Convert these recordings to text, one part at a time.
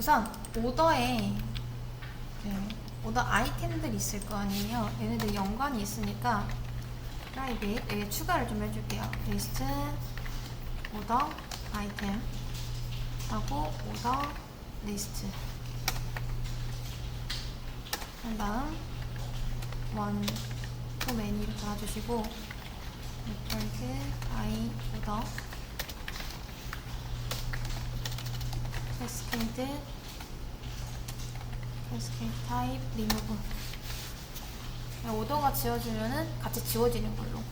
우선 오더에 네, 오더 아이템들 있을 거 아니에요. 얘네들 연관이 있으니까 private 여기 추가를 좀 해줄게요. 리스트 오더 아이템 하고 오더 리스트 그 다음 원, 투 매니를 달아주시고 네트워크 아이 오더 캐스케이드 캐스케이드 타입 리무브 오더가 지워지면은 같이 지워지는 걸로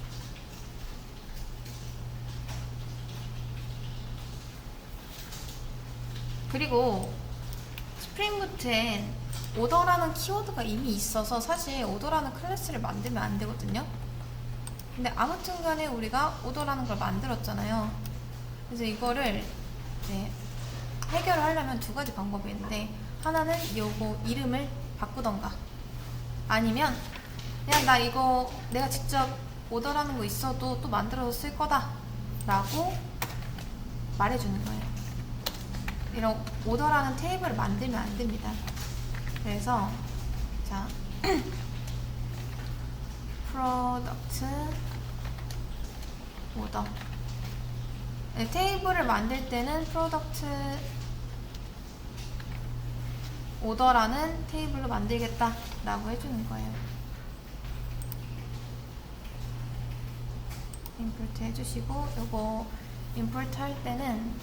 그리고 스프링부트엔 오더라는 키워드가 이미 있어서 사실 오더라는 클래스를 만들면 안 되거든요. 근데 아무튼 간에 우리가 오더라는 걸 만들었잖아요. 그래서 이거를 이제 해결을 하려면 두 가지 방법이 있는데 하나는 요거 이름을 바꾸던가 아니면 그냥 나 이거 내가 직접 오더라는 거 있어도 또 만들어서 쓸 거다 라고 말해주는 거예요. 이런 오더라는 테이블을 만들면 안 됩니다. 그래서 자 프로덕트 오더 네, 테이블을 만들 때는 프로덕트 오더라는 테이블로 만들겠다 라고 해주는 거예요. 임포트 해주시고 요거 임포트 할 때는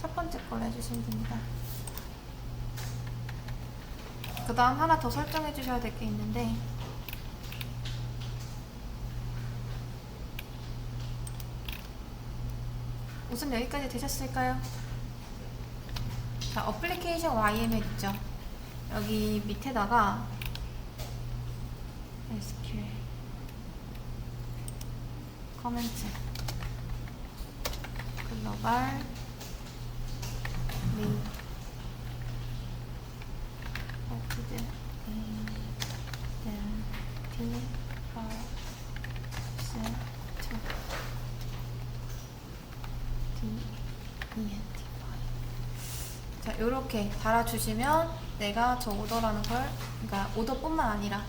첫 번째 걸 해주시면 됩니다. 그 다음 하나 더 설정해 주셔야 될 게 있는데 우선 여기까지 되셨을까요? 자, 어플리케이션 YML 있죠? 여기 밑에다가 SQL 커멘트 글로벌 리 오프드 이덴티 퍼스 투 D-E-N-T-Y 자, 요렇게 달아주시면 내가 저 오더라는 걸, 그러니까 오더뿐만 아니라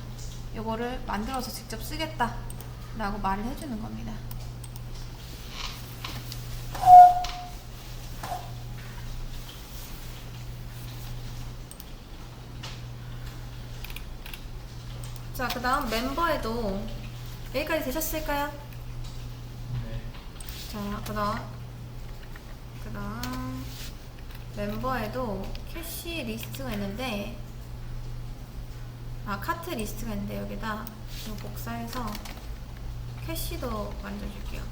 요거를 만들어서 직접 쓰겠다 라고 말을 해주는 겁니다. 자, 그 다음 멤버에도 여기까지 되셨을까요? 자, 그 다음 그 다음 멤버에도 캐시 리스트가 있는데 아 카트 리스트가 있는데 여기다 이거 복사해서 캐시도 만들어줄게요.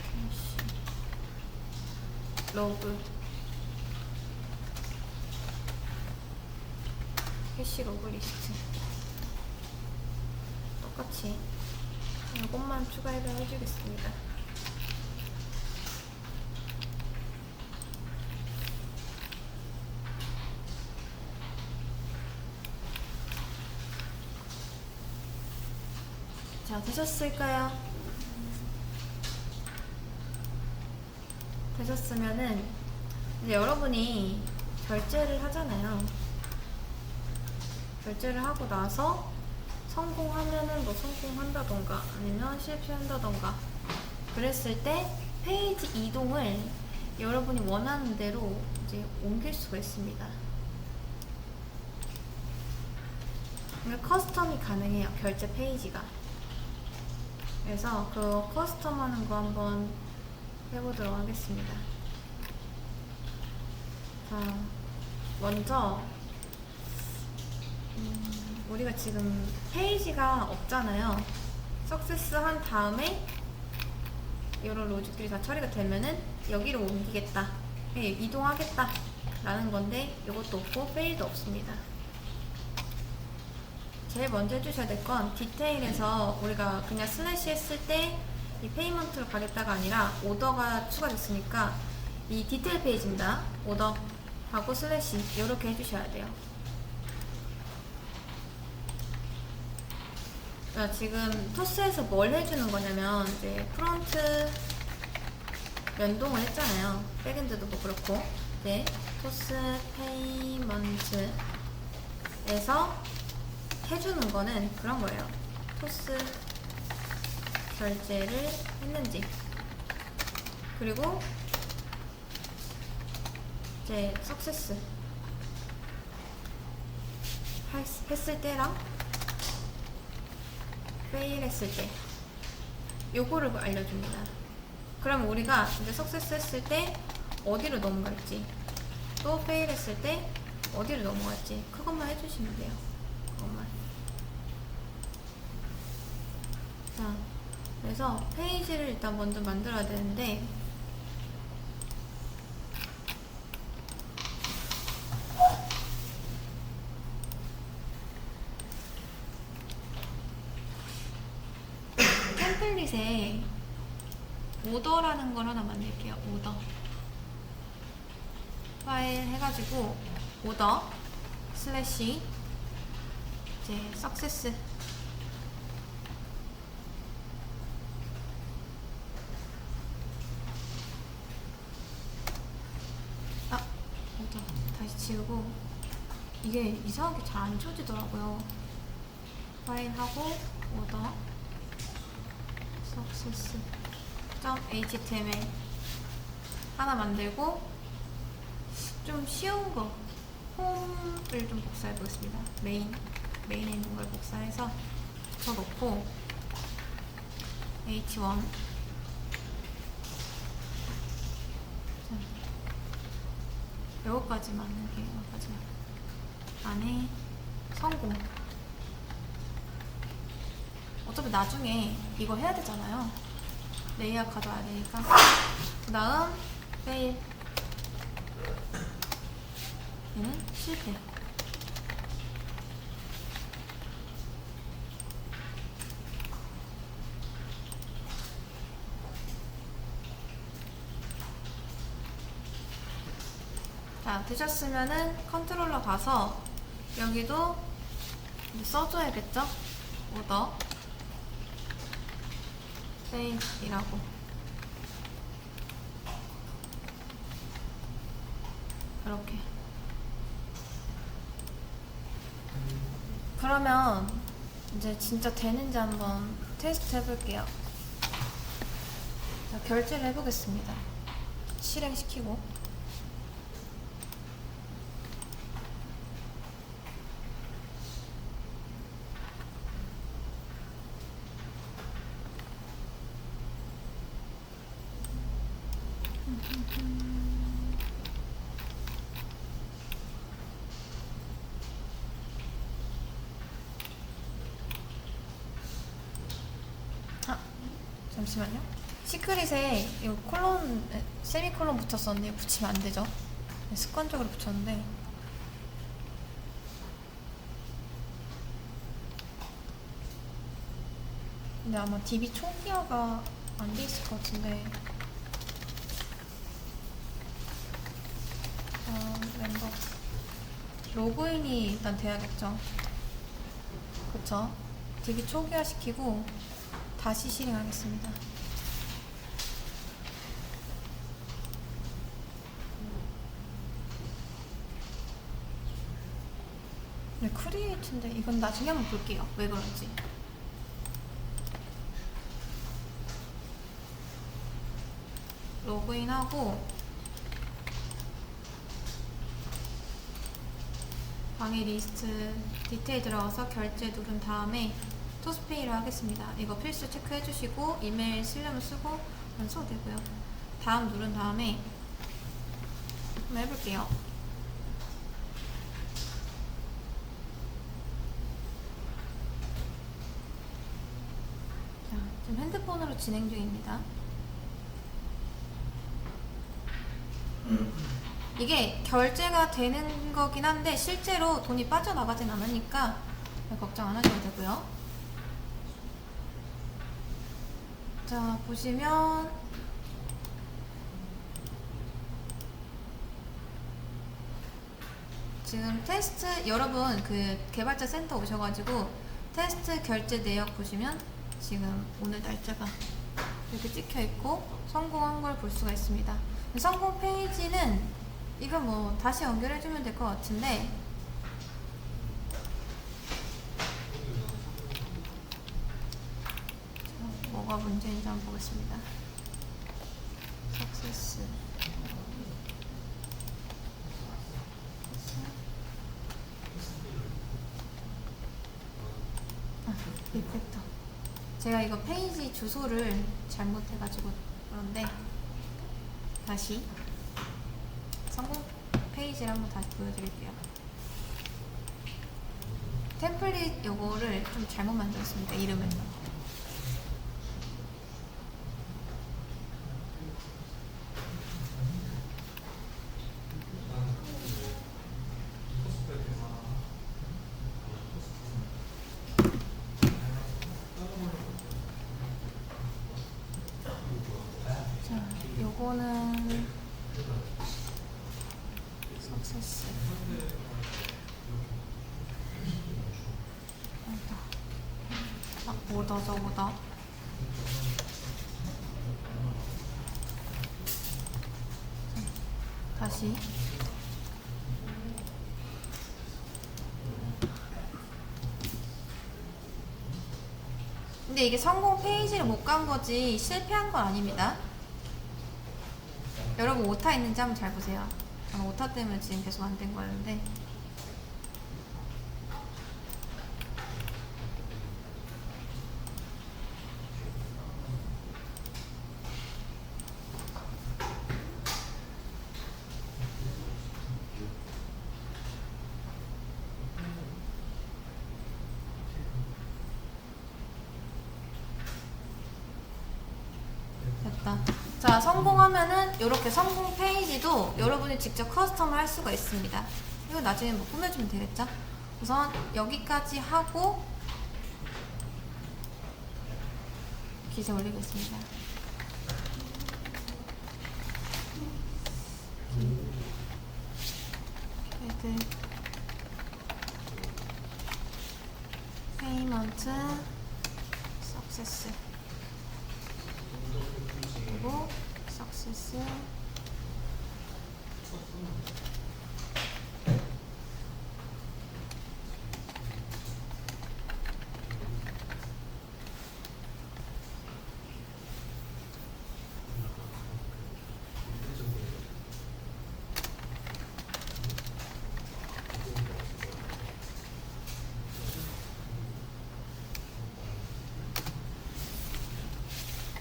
캐시. 로그. 캐시 로그 리스트. 똑같이 이것만 추가해서 해주겠습니다. 자, 되셨을까요? 되셨으면은 이제 여러분이 결제를 하잖아요. 결제를 하고 나서 성공하면은 뭐 성공한다던가 아니면 실패한다던가 그랬을 때 페이지 이동을 여러분이 원하는 대로 이제 옮길 수가 있습니다. 그러니까 커스텀이 가능해요. 결제 페이지가. 그래서 그 커스텀 하는 거 한번 해보도록 하겠습니다. 자, 먼저 음, 우리가 지금 페이지가 없잖아요. 석세스 한 다음에 이런 로직들이 다 처리가 되면은 여기로 옮기겠다. 예, 이동하겠다. 라는 건데 이것도 없고 페일도 없습니다. 제일 먼저 해주셔야 될 건 디테일에서 우리가 그냥 슬래시 했을 때 이 페이먼트로 가겠다가 아니라 오더가 추가됐으니까 이 디테일 페이지입니다. 오더 하고 슬래시 이렇게 해주셔야 돼요. 자, 지금 토스에서 뭘 해주는 거냐면, 이제 프론트 연동을 했잖아요. 백엔드도 뭐 그렇고. 이제 토스 페이먼트에서 해주는 거는 그런 거예요. 토스 결제를 했는지. 그리고 이제 석세스 했을 때랑 페일 했을 때 요거를 알려줍니다. 그럼 우리가 이제 석세스 했을 때 어디로 넘어갈지 또 페일 했을 때 어디로 넘어갈지 그것만 해주시면 돼요. 그것만. 자, 그래서 페이지를 일단 먼저 만들어야 되는데 템플릿에 오더라는 걸 하나 만들게요. 오더. 파일 해가지고 오더 슬래시 이제 석세스 아 오더 다시 지우고 이게 이상하게 잘 안 지워지더라고요. 파일 하고 오더 success.html 하나 만들고 좀 쉬운 거 홈을 좀 복사해 보겠습니다. 메인 메인에 있는 걸 복사해서 붙여놓고 h1 자, 요거까지만 이렇게 요거까지만 안에 성공 어차피 나중에 이거 해야 되잖아요. 레이아웃 가져와야 되니까. 그 다음, 페일. 얘는 실패. 자, 되셨으면은 컨트롤러 가서 여기도 써줘야겠죠? 오더. 페이지라고. 이렇게. 그러면 이제 진짜 되는지 한번 테스트 해볼게요. 자, 결제를 해보겠습니다. 실행시키고 아, 잠시만요. 시크릿에 이 콜론, 에, 세미콜론 붙였었는데 이거 붙이면 안 되죠? 네, 습관적으로 붙였는데. 근데 아마 DB 초기화가 안 돼 있을 것 같은데. 어, 멤버. 로그인이 일단 돼야겠죠? 그쵸? DB 초기화 시키고 다시 실행하겠습니다. 네, 크리에이트인데 이건 나중에 한번 볼게요. 왜 그런지. 로그인하고 방해 리스트 디테일 들어가서 결제 누른 다음에 토스페이를 하겠습니다. 이거 필수 체크해 주시고 이메일 쓰려면 쓰고 안 써도 되고요. 다음 누른 다음에 한번 해볼게요. 자, 지금 핸드폰으로 진행 중입니다. 이게 결제가 되는 거긴 한데 실제로 돈이 빠져나가진 않으니까 걱정 안 하셔도 되고요. 자, 보시면 지금 테스트 여러분 그 개발자 센터 오셔가지고 테스트 결제 내역 보시면 지금 오늘 날짜가 이렇게 찍혀 있고 성공한 걸 볼 수가 있습니다. 성공 페이지는 이거 뭐 다시 연결해주면 될 것 같은데 자, 뭐가 문제인지 한번 보겠습니다. 석세스 아, 리팩터 제가 이거 페이지 주소를 잘못해가지고 그런데 다시 성공 페이지를 한번 다시 보여드릴게요. 템플릿 요거를 좀 잘못 만들었습니다. 이름을. 요거는 석세스. 아, 뭐다 저거다. 자, 다시. 근데 이게 성공 페이지를 못 간 거지 실패한 건 아닙니다. 여러분 오타 있는지 한번 잘 보세요. 오타 때문에 지금 계속 안된 거였는데. 됐다. 자, 성공하면은 이렇게 성공 페이지도 여러분이 직접 커스텀을 할 수가 있습니다. 이거 나중에 뭐 꾸며주면 되겠죠? 우선 여기까지 하고 기세 올리겠습니다. 헤드 페이먼트